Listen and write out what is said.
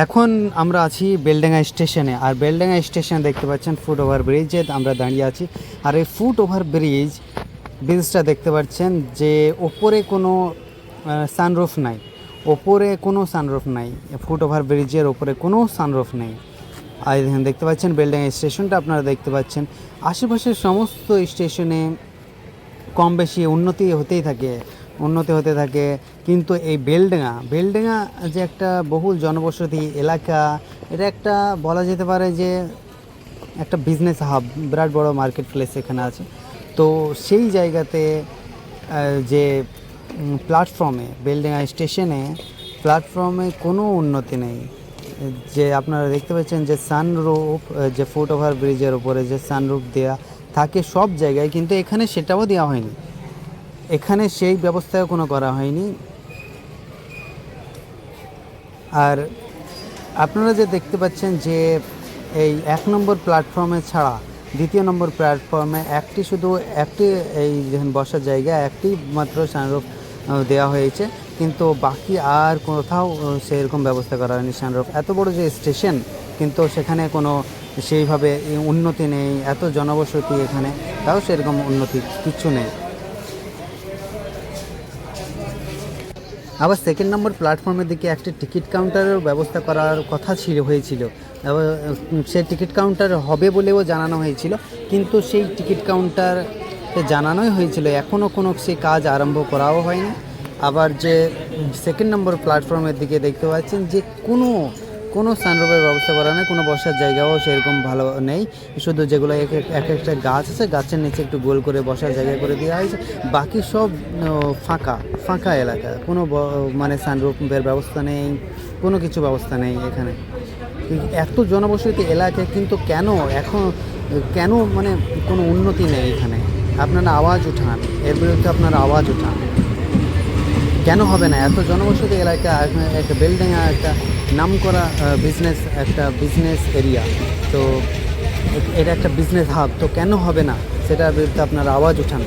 এখন আমরা আছি বেলডাঙ্গা স্টেশনে, আর বেলডাঙ্গা স্টেশনে দেখতে পাচ্ছেন ফুট ওভার ব্রিজে আমরা দাঁড়িয়ে আছি। আর এই ফুট ওভার ব্রিজ, ব্রিজটা দেখতে পাচ্ছেন যে ওপরে কোনো সানরুফ নাই। ওপরে কোনো সানরুফ নাই। ফুট ওভার ব্রিজের ওপরে কোনো সানরুফ নেই। আর দেখতে পাচ্ছেন বেলডাঙ্গা স্টেশনটা, আপনারা দেখতে পাচ্ছেন। আশেপাশের সমস্ত স্টেশনে কম বেশি উন্নতি হতেই থাকে। উন্নতি হতে থাকে। কিন্তু এই বেলডাঙা বেলডাঙা যে একটা বহুল জনবসতি এলাকা, এটা একটা বলা যেতে পারে যে একটা বিজনেস হাব বিরাট বড় মার্কেট প্লেস এখানে আছে। তো সেই জায়গাতে যে প্ল্যাটফর্মে বেলডাঙা স্টেশনে প্ল্যাটফর্মে কোনো উন্নতি নেই। যে আপনারা দেখতে পাচ্ছেন যে সানরুফ যে ফুট ওভার ব্রিজের উপরে যে সানরুফ দেয়া থাকে সব জায়গায়, কিন্তু এখানে সেটাও দেওয়া হয়নি। এখানে সেই ব্যবস্থাও কোনো করা হয়নি। আর আপনারা যে দেখতে পাচ্ছেন যে এই এক নম্বর প্ল্যাটফর্মে ছাড়া দ্বিতীয় নম্বর প্ল্যাটফর্মে একটি শুধু একটি এই বসার জায়গা, একটি মাত্র সানরুফ দেওয়া হয়েছে। কিন্তু বাকি আর কোথাও সেরকম ব্যবস্থা করা হয়নি সানরুফ। এত বড় যে স্টেশন, কিন্তু সেখানে কোনো সেইভাবে উন্নতি নেই, এত জনবসতি এখানে, তাও সেরকম উন্নতি কিচ্ছু নেই। আবার সেকেন্ড নম্বর প্ল্যাটফর্মের দিকে একটি টিকিট কাউন্টারের ব্যবস্থা করার কথা ছিল, হয়েছিল। সে টিকিট কাউন্টার হবে বলেও জানানো হয়েছিল, কিন্তু সেই টিকিট কাউন্টার জানানোই হয়েছিল। এখনও কোনো সেই কাজ আরম্ভ করাও হয়নি। আবার যে সেকেন্ড নম্বর প্ল্যাটফর্মের দিকে দেখতে পাচ্ছেন যে কোনো কোনো সানরুফের ব্যবস্থা করা নেই, কোনো বসার জায়গাও সেরকম ভালো নেই। শুধু যেগুলো এক এক- এক একটা গাছ আছে, গাছের নিচে একটু গোল করে বসার জায়গা করে দেওয়া হয়েছে। বাকি সব ফাঁকা ফাঁকা এলাকা। কোনো মানে সানরুফের ব্যবস্থা নেই, কোনো কিছু ব্যবস্থা নেই এখানে। এত জনবসতি এলাকায় কিন্তু কেন, এখন কেন মানে কোনো উন্নতি নেই এখানে? আপনারা আওয়াজ উঠান, এর বিরুদ্ধে আপনারা আওয়াজ উঠান। কেন হবে না? এত জনবসতি এলাকা একটা বিল্ডিং একটা নাম করা বিজনেস একটা বিজনেস এরিয়া তো এটা একটা বিজনেস হাব তো কেন হবে না? সেটার বিরুদ্ধে আপনার আওয়াজ উঠান।